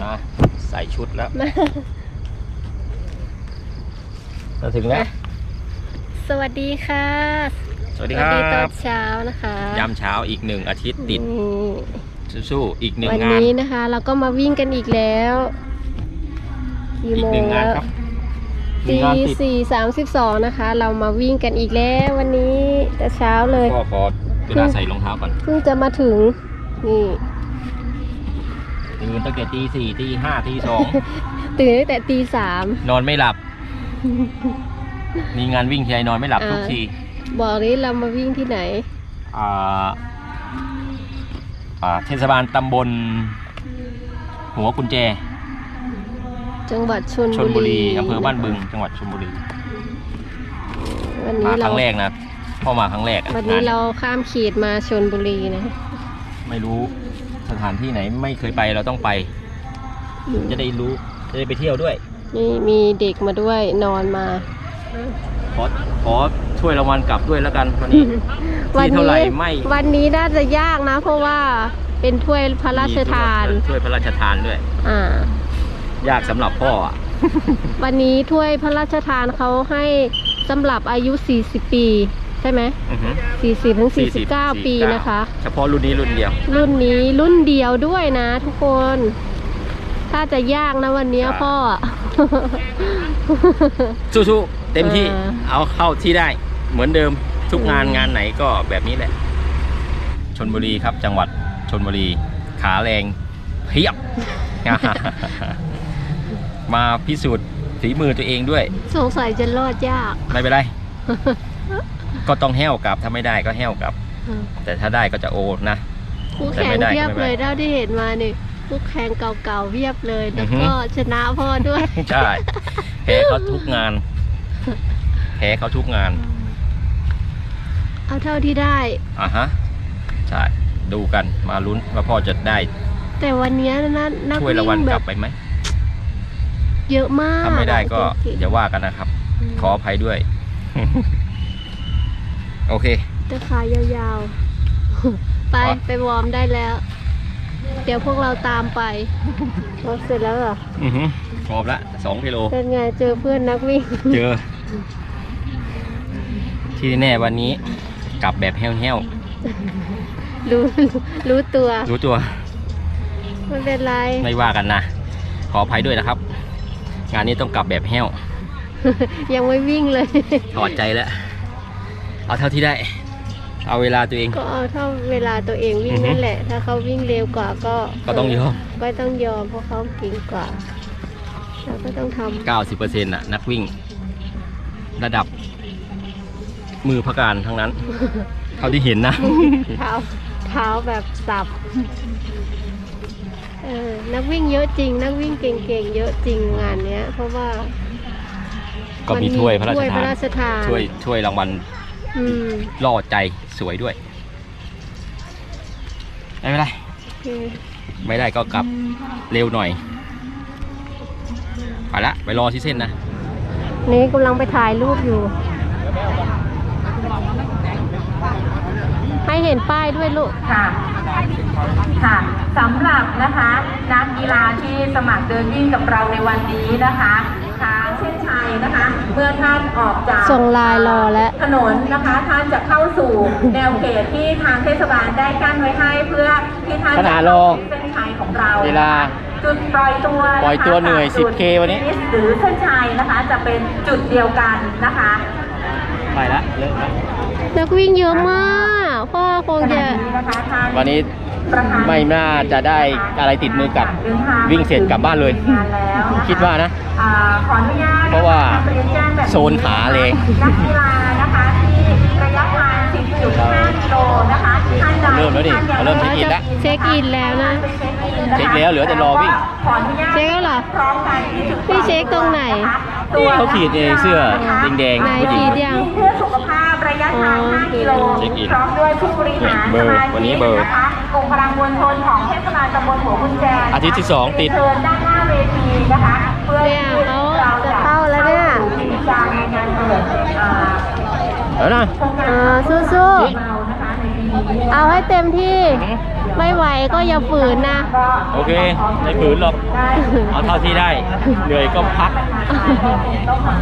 อะใส่ชุดแล้วเราถึงแล้ว สวัสดีค่ะ สวัสดีครัตอบนเช้านะคะยามเช้าอีกหนึ่งอาทิตย์ติดนี่สู้ๆอีกหนึ่งวันงานนี้นะคะ เราก็มาวิ่งกันอีกแล้วกี่อีโมกงหนึ่งงานแล้วครับหนึ่ตีงงานติดสี่สามสิบสองนะคะ เรามาวิ่งกันอีกแล้ววันนี้แต่เช้าเลยก็ขอเวลาใส่รองเท้าก่อน เพิ่งจะมาถึงนี่ ตื่นตั้งแต่ตีสี่ตีห้าตีสองตื่นตั้งแต่ตีสามนอนไม่หลับ มีงานวิ่งทีไรนอนไม่หลับอ่าทุกทีบอกนี้เรามาวิ่งที่ไหนอ่าอ่าเทศบาลตำบล หัวกุญแจ จังหวัดชนชนบุรีอำเภอบ้านบึง จังหวัดชลบุรีวันมานี้คเรารั้งแรกนะพ่อมาครั้งแรกอะวันนี้งเราข้ามเขตมาชนบุรีนะ ไม่รู้ส ถานที่ไหนไม่เคยไปเราต้องไป จะได้รู้จะได้ไปเที่ยวด้วย นี่มีเด็กมาด้วยนอนมา ขอขอช่วยรางวัลกลับด้วยแล้วกันวันนี้ที่เท่าไหร่ไม่วันนี้น่าจะยากนะ เพราะว่าเป็นถ้วยพระราชทาน ช่วยพระราชทานด้วย อ่า ยากสำหรับพ่ออะวันนี้ถ้วยพระราชทานเขาให้สำหรับอายุ 40 ปี ใช่ไหมอือฮึ40ถึง40 49 ปีนะคะ เฉพาะรุ่นนี้รุ่นเดียว รุ่นนี้รุ่นเดียวด้วยนะทุกคน ถ้าจะยากนะวันนี้ใช่พ่อ สู้ๆเต็มที่เออ เอาเข้าที่ได้เหมือนเดิมทุกงานงานไหนก็แบบนี้แหละชนบุรีครับจังหวัดชนบุรีขาแรงเพียบ มาพิสูจน์ฝีมือตัวเองด้วย สงสัยจะรอดยาก ไม่เป็นไร ก็ต้องแห้วกลับถ้าไม่ได้ก็แห้วกลับแต่ถ้าได้ก็จะโอนะ คู่แต่แข่งไม่ได้เพียบก็ไม่เป็นไรเลยเท่าที่เห็นมานี่คู่แข่งเก่าๆเพียบเลยอืแล้วอฮึ ก็ชนะพ่อด้วย ใช่แพ้เขาทุกงานแพ้เขาทุกงานเอาเท่าที่ได้ อะฮะใช่ดูกันมาลุ้นว่าพ่อจะได้แต่วันนี้นะนักช่วยวิ่รางวัลงแบกลับบไปไหมเยอะมากถ้าไม่ได้ก็เงๆอย่าว่ากันนะครับมขออภัยด้วย โอเคจะขายาวๆ ไปอ๋อไปวอร์มได้แล้ว เดี๋ยวพวกเราตามไปวอร์มเสร็จแล้วเหรอ อือฮึพร้อมละสองกิโล เป็นไงเจอเพื่อนนักวิ่ง เจอ ที่แน่วันนี้กลับแบบแห้วรู้รู้ตัว ๆ รู้ตัว ไม่เป็นไร ไม่ว่ากันนะ ขออภัยด้วยนะครับ งานนี้ต้องกลับแบบแห้ว ยังไม่วิ่งเลย ถอดใจแล้ว เอาเท่าที่ได้ เอาเวลาตัวเอง ก็เอาเท่าเวลาตัวเองวิ่งอือฮึนั่นแหละ ถ้าเขาวิ่งเร็วกว่าก็ก็ต้องยอม ก็ต้องยอมเพราะเขาเก่งกว่าเราก็ต้องทำ90%น่ะนักวิ่ง ระดับ มือพการทั้งนั้น เท่าที่เห็นนะ เท้าเท้าแบบสับเออนักวิ่งเยอะจริง นักวิ่งเก่งๆเยอะจริงงานเนี้ย เพราะว่าก็มีถ้วยพระราชถ้วยพทาระนราชทานช่วยช่วยรางวัล อืมล่อใจสวยด้วย ไม่เป็นไร โอเคไม่ได้ก็กลับเร็วหน่อย ไปละ ไปรอที่เส้นนะ นี่กำลังไปถ่ายรูปอยู่ ให้เห็นป้ายด้วยลูก ค่ะ ค่ะสำหรับนะคะนักกีฬาที่สมัครเดินวิ่งกับเราในวันนี้นะคะทาง เส้นชัยนะคะ เมื่อท่านออกจากส่งไลน์รอแล้วถนนนะคะ ท่านจะเข้าสู่แนวเขตที่ทางเทศบาลได้กั้นไว้ให้เพื่อที่ท่านขจะนาดเข้ารอสู่เส้นชัยของเราเวลาจุดปล่อยตัวนะคะปล่อยตัวเหนื่อยจากจุด 10K วันนี้หรือเส้นชัยนะคะจะเป็นจุดเดียวกันนะคะไปละเลิกละนักวิ่งเยอะมากพ่อคงขจะณะนี้นะคะท่านวันนี้ประธานไม่น่าจะได้อะไรติดมือกลับ วิ่งเสร็จกลับบ้านเลยงานแล้วนะคะคิดว่านะอ่า ขออนุญาตเพราะว่าเรียนแจ้งแบบโซนขาเลยนักกีฬานะคะที่ระยะทาง10.5กิโลนะคะท่านใดเริ่มแล้วดิที่ท่านยังเริ่มเช็คอินแล้วเช็คอินแล้วนะเช็คแล้วเหลือแต่รอวิ่งขออนุญาตเช็คแล้วเหรอพร้อมกันที่จุดพี่เช็คตรงไหนนี่เขาขีดในเสื้อแดงไหนๆผู้หญิงขีดยังเพื่อสุขภาพระยะทางอ๋อ5กิโลเช็คอินพร้อมด้วยผู้บริหารเบอร์สมาชิกวันนี้เบอร์นะคะกลุ่มพลังมวลชนของเทศบาลตำบลหัวกุญแจนะคะอาทิตย์ที่สองติดเชิญด้านหน้าเวทีนะคะ เพื่อเนี่ยที่เขาเราจะเข้าแล้วเนี่ยกิจกรรมในงานเปิดอ่าแล้วนะโครงการอ่าสู้เรานะคะในปีนี้ๆเอาให้เต็มที่เดี๋ยวไม่ไหวก็อย่าฝืนนะ โอเค ไม่ฝืนหรอก เอาเท่าที่ได้ เหนื่อยก็พัก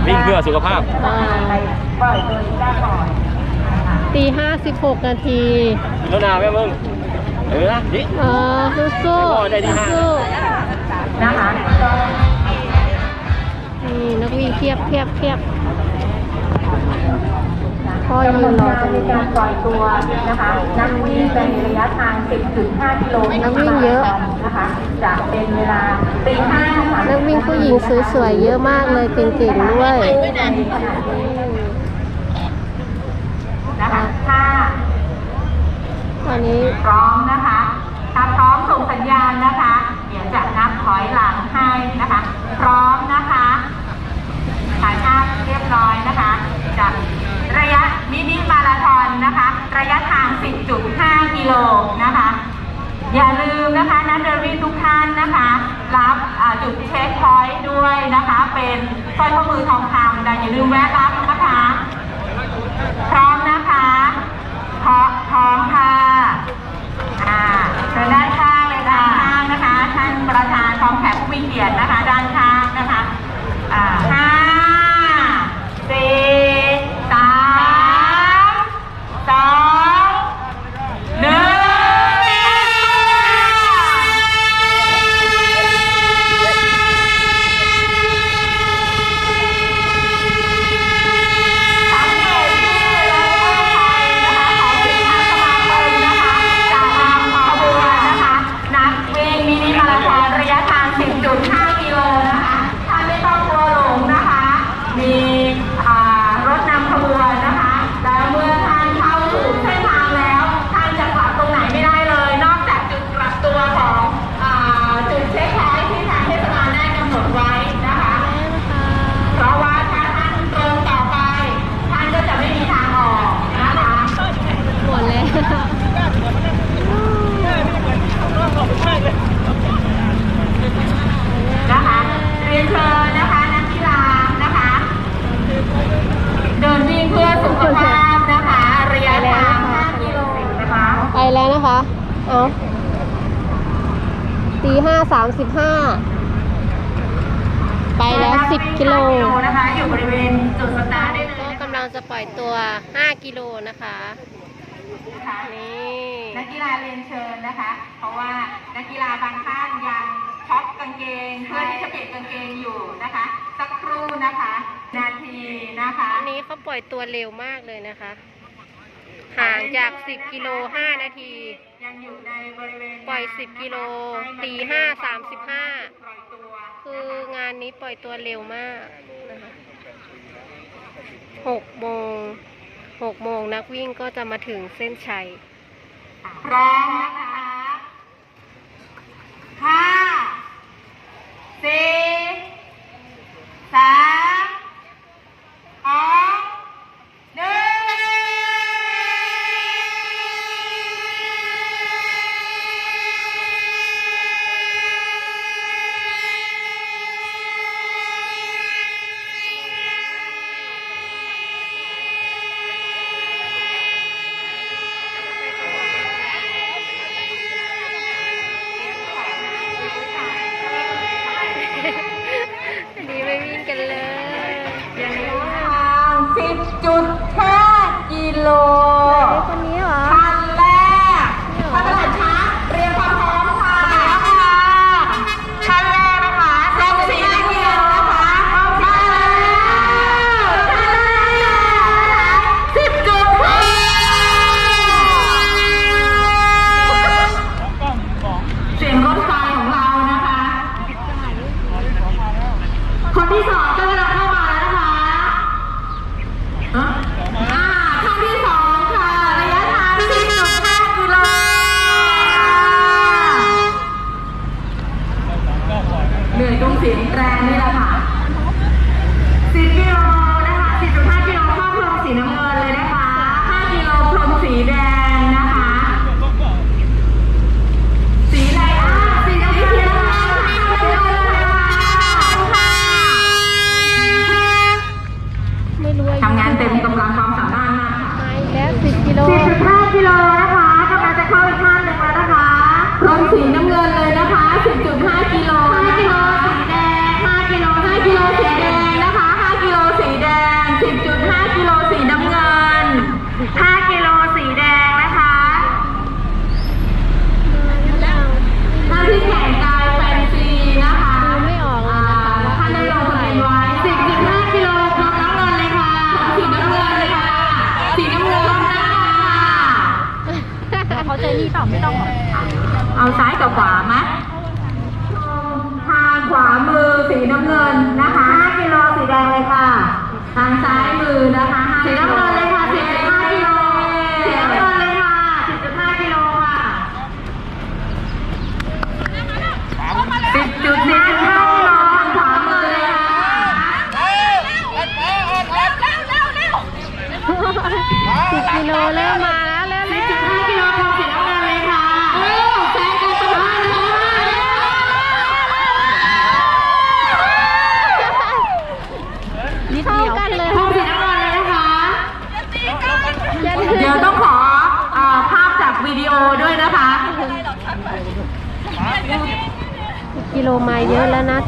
วิ่งเพื่อสุขภาพอ่าตีห้าสิบหกนาทีแล้วนาแม่มึง เออนะดิเออสู้สู้ได้ที่ห้าสู้นะคะ นี่นักวิ่งเทียบเทียบเทียบพ่อยืนรอตรงในนี้การปล่อยตัวนะคะนักวิ่งในระยะทาง 10.5 กิโลเมตรนักวิ่งเยอะนะคะจะเป็นเวลาตีห้าสามนักวิ่งผู้หญิงสวยๆเยอะมากเลยเก่งๆด้วยนะคะถ้าตอนนี้พร้อมนะคะถ้าพร้อมส่งสัญญาณนะคะ เดี๋ยวจะนับถอยหลังให้นะคะ พร้อมนะคะถ่ายภาพ เรียบร้อยนะคะจากระยะมินิมาราธอนนะคะ ระยะทาง 10.5 กิโลนะคะ อย่าลืมนะคะนักเดินวิ่งทุกท่านนะคะ รับจุดเช็คพอยต์ด้วยนะคะ เป็นสร้อยข้อมือทองคำแต่อย่าลืมแวะรับนะคะ พร้อมนะคะพร้อมพร้อมค่ะอ่าเชิญด้านข้างเลยด้านข้างนะคะ ท่านประธานกองแขกผู้มีเกียรตินะคะ ห้ากิโลนะคะ นี่นักกีฬาเรียนเชิญนะคะ เพราะว่านักกีฬาบางท่านยังช็อปกางเกงเพื่อที่จะเปลี่ยนกางเกงอยู่นะคะ สักครู่นะคะ นาทีนะคะนนี้เขาปล่อยตัวเร็วมากเลยนะคะ ห่างจาก 10 กิโล 5 นาทียังอยู่ในบริเวณปล่อย 10 กิโลตี5 35 คืองานนี้ปล่อยตัวเร็วมากนะคะ6โมง 6 โมงนักวิ่งก็จะมาถึงเส้นชัยพร้อมนะคะ เขาเจอนี่ต่อไม่ต้องเอาซ้ายกับขวาไหมทางขวามือสีน้ำเงินนะคะ5กิโลสีแดงเลยค่ะ ทางซ้ายมือนะคะสีน้ำ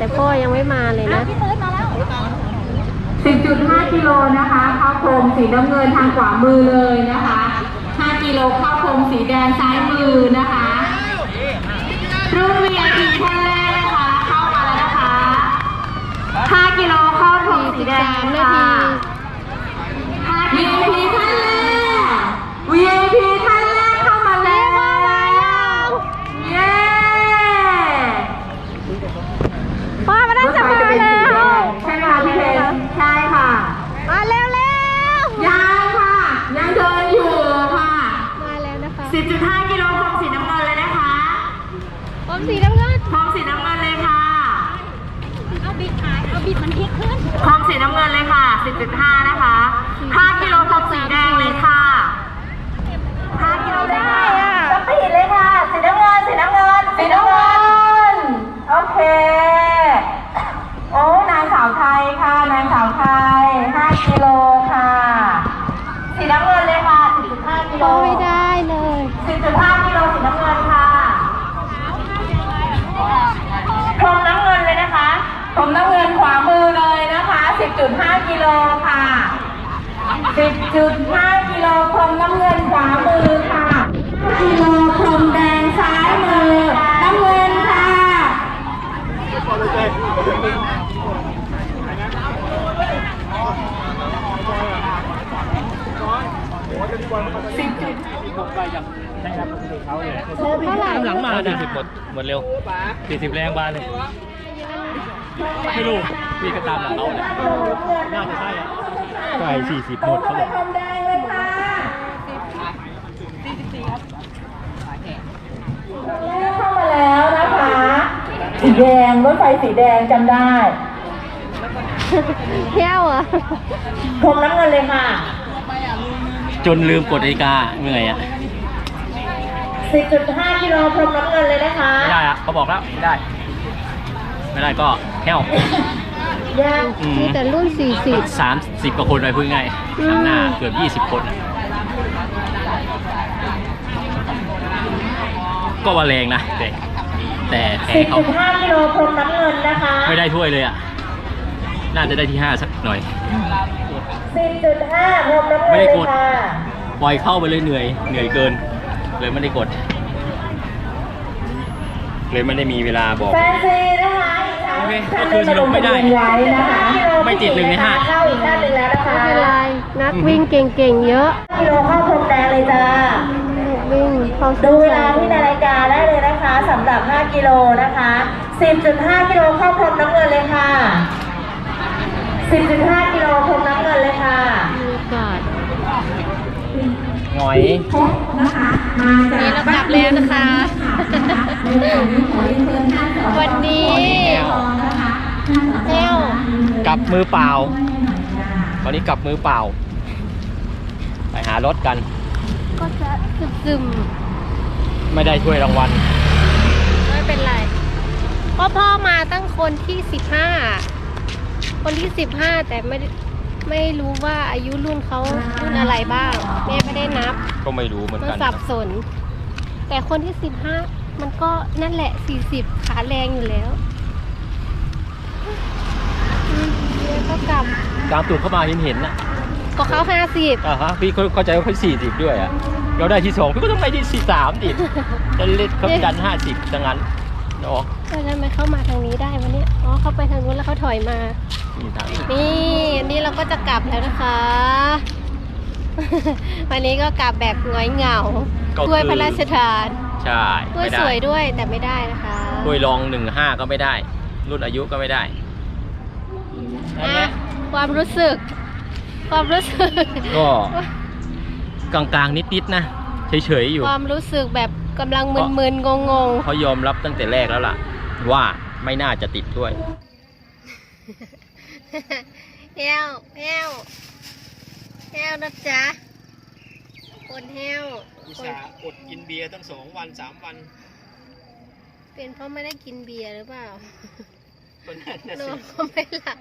แล้วนะแต่พ่อยังไม่มาเลยนะ10.5 กิโลนะคะเข้าโครงสีน้ำเงินทางขวามือเลยนะคะ 5 กิโลเข้าโครงสีแดงซ้ายมือนะคะ รุ่น VIP ท่านแรกนะคะ เข้ามาแล้วนะคะ 5 กิโลเข้าโครงสีแดง 43นา ค่ะ ที VIP ท่านแรก VIP ท่านแรกเข้ามาแล้วเย้ พ่อมาได้จะมาแล้ว ใช่ไหมคะพี่เพนใช่ค่ะ มาเร็วเร็ว ยังค่ะ ยังเดินอยู่ค่ะ มาแล้วนะคะ 10.5 กิโลพรมสีน้ำเงินเลยนะคะ ผมสีน้ำเงิน พรมสีน้ำเงินเลยค่ะ เอาบิดขาย เอาบิดมันพลิกขึ้น พรมสีน้ำเงินเลยค่ะ 10.5นะคะ 5 กิโลพรมสีแดงเลยค่ะ 5 กิโลได้อะสปีดเลยค่ะ สีน้ำเงิน สีน้ำเงิน สีน้ำเงิน โอเค โอ้ นางสาวไทยค่ะ นางสาวไทย 5 กิโลค่ะ สีน้ำเงินเลยค่ะ 10.5 กิโล โอ้ไม่ได้เลย 10.5 กิโลสีน้ำเงินค่ะ พรมน้ำเงินเลยนะคะ พรมน้ำเงินขวามือเลยนะคะ 10.5 กิโลค่ะ10.5กิโลพรมน้ำเงินขวามือค่ะกิโลพรมแดงซ้ายมือน้ำเงินค่ะเท่าไหร่หลังมาสี่สิบหมดหมดเร็วสี่สิบแรงบานเลย ไม่รู้พี่ก็ตามหลังเขาเลยน่าจะใช่อะใช่สี่สิบหมดเขาบอกพรมแดงเลยค่ะเข้ามาแล้วนะคะ สีแดงรถไฟสีแดงจำได้เที่ยวเหรอะพรมน้ำเงินเลยค่ะ จนลืมกดนาฬิกาเหนื่อยอะ10.5กิโลพรมน้ำเงินเลยนะคะ ไม่ได้อะเขาบอกแล้ว ไม่ได้ ไม่ได้ก็ แห้วยังอืมมีแต่รุ่น 40 สามสิบกว่าคนไปพูดง่ายอืม ข้างหน้าเกือบยี่สิบคนอะก็ว่าแรงนะ แต่แต่แพ้เขา10.5กิโลพรมน้ำเงินนะคะไม่ได้ถ้วยเลยอะ น่าจะได้ที่ห้าสักหน่อย 10.5พรมน้ำเงินไม่เลได้ยกดค่ะปล่อยเข้าไปเลยเหนื่อยเหนื่อยเกิน เลยไม่ได้กด เลยไม่ได้มีเวลาบอก แฟนซีนะคะอีกครั้ง โอเคก็คือสรุปไม่ได้ ไว้นะคะไม่ติดหนึ่งในห้าเข้าอีกด้านหนึ่งแล้วนะคะไม่เป็นไรนักวิ่งเก่งๆเยอะกิโลเข้าพรมแดงเลยจ้านักวิ่งเข้าดูเส้นเวชัลายที่นาฬิกาได้เลยนะคะสำหรับ 5 กิโลนะคะ 10.5 กิโลเข้าพรมน้ำเงินเลยค่ะ 10.5 กิโลพรมน้ำเงินเลยค่ะบรรยากาศหงอยนะคะมาจากนี่เรากลับแล้วนะคะ วันนี้เที่ยวกลับมือเปล่า วันนี้กลับมือเปล่า ไปหารถกัน ก็จะซึมไม่ได้ถ้วยรางวัลๆไม่เป็นไรเพราะพ่อมาตั้งคนที่15คนที่15แต่ไม่ได้ไม่รู้ว่าอายุรุ่นเขารุ่นอะไรบ้างแม่ไม่ได้นับ ก็ไม่รู้เหมือนมันกันสับสน แต่คนที่สิบห้า มันก็นั่นแหละสี่สิบขาแรงอยู่แล้วอืมเดี๋ยวก็กลับตามตูดเข้ามาเห็นเห็นๆนะก็เขาห้าสิบอ่าฮะพี่เข้าใจว่าเขาสี่สิบด้วยอะเราได้ที่สองพี่ก็ต้องไปที่สี่สามดิจะเล่นเขาดันห้าสิบดังนั้นเนาะแล้วทำไมเข้ามาทางนี้ได้วันนี้อ๋อเขาไปทางนู้นแล้วเขาถอยมามีทางนี่อันนี้เราก็จะกลับแล้วนะคะ วันนี้ก็กลับแบบหงอยเหงาถ้วยพระราชทาน ใช่ถ้วยไม่สได้วยด้วยแต่ไม่ได้นะคะถ้วยรองหนึ่งห้าก็ไม่ได้ รุ่นอายุก็ไม่ได้นั่นแหละความรู้สึก ความรู้สึก ก็กลางๆนิดๆนะเฉยๆอยู่ ความรู้สึกแบบกำลังมึนๆงงเขายอมรับตั้งแต่แรกแล้วล่ะ ว่าไม่น่าจะติดด้วยๆเฮวเฮวเฮวนะจ๊ะ คนเฮวอุตส่าห์อดกินเบียร์ตั้งสองวันสามวันเป็นเพราะไม่ได้กินเบียร์หรือเปล่าคนนั้นน่ะนสิอนก็ไม่หลับ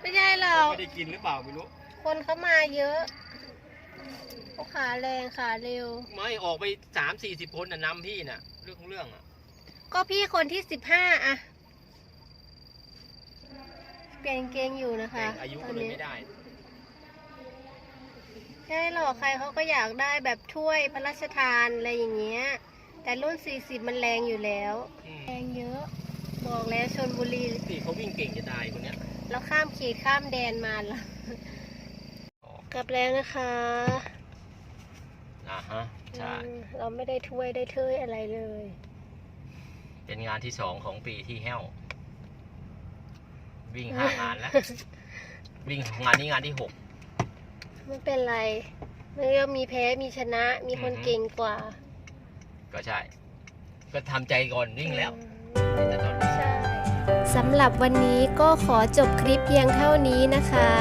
ไม่ใช่หรอก ไม่ได้กินหรือเปล่าไม่รู้ คนเขามาเยอะเขาขาแรงขาเร็ว ไม่ออกไปสามสี่สิบคนน่ะนำพี่น่ะ เรื่องของเรื่องอะก็พี่คนที่สิบห้าอะเปลี่ยนกางเกงอยู่นะคะแต่อายุก็เลยไม่ได้ ใช่หรอกใครเขาก็อยากได้แบบถ้วยพระราชทานอะไรอย่างเงี้ย แต่รุ่น 40 มันแรงอยู่แล้วอืมแรงเยอะ บอกแล้วชนบุรีนี่เขาวิ่งเก่งจะตายคนเนี้ยแล้วข้ามเขตข้ามแดนมาแล้วกลับแล้วนะคะอ่าฮะใช่อืมเราไม่ได้ถ้วยได้เทยอะไรเลย เป็นงานที่สองของปีที่แห้ว วิ่งห้างานแล้ว วิ่งงานนี้งานที่หก ไม่เป็นไรมันก็มีแพ้มีชนะ มีคนอือฮึเก่งกว่าก็ใช่ ก็ทำใจก่อนวิ่งแล้วใช่ สำหรับวันนี้ก็ขอจบคลิปเพียงเท่านี้นะคะ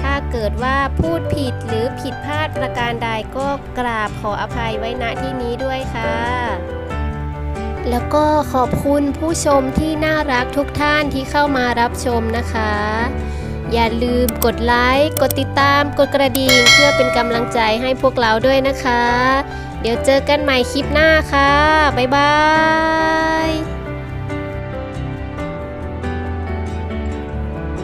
ถ้าเกิดว่าพูดผิดหรือผิดพลาดประการใดก็กราบขออภัยไว้ณที่นี้ด้วยค่ะ แล้วก็ขอบคุณผู้ชมที่น่ารักทุกท่านที่เข้ามารับชมนะคะ อย่าลืมกดไลค์กดติดตามกดกระดิ่งเพื่อเป็นกำลังใจให้พวกเราด้วยนะคะ เดี๋ยวเจอกันใหม่คลิปหน้าค่ะ บ๊ายบาย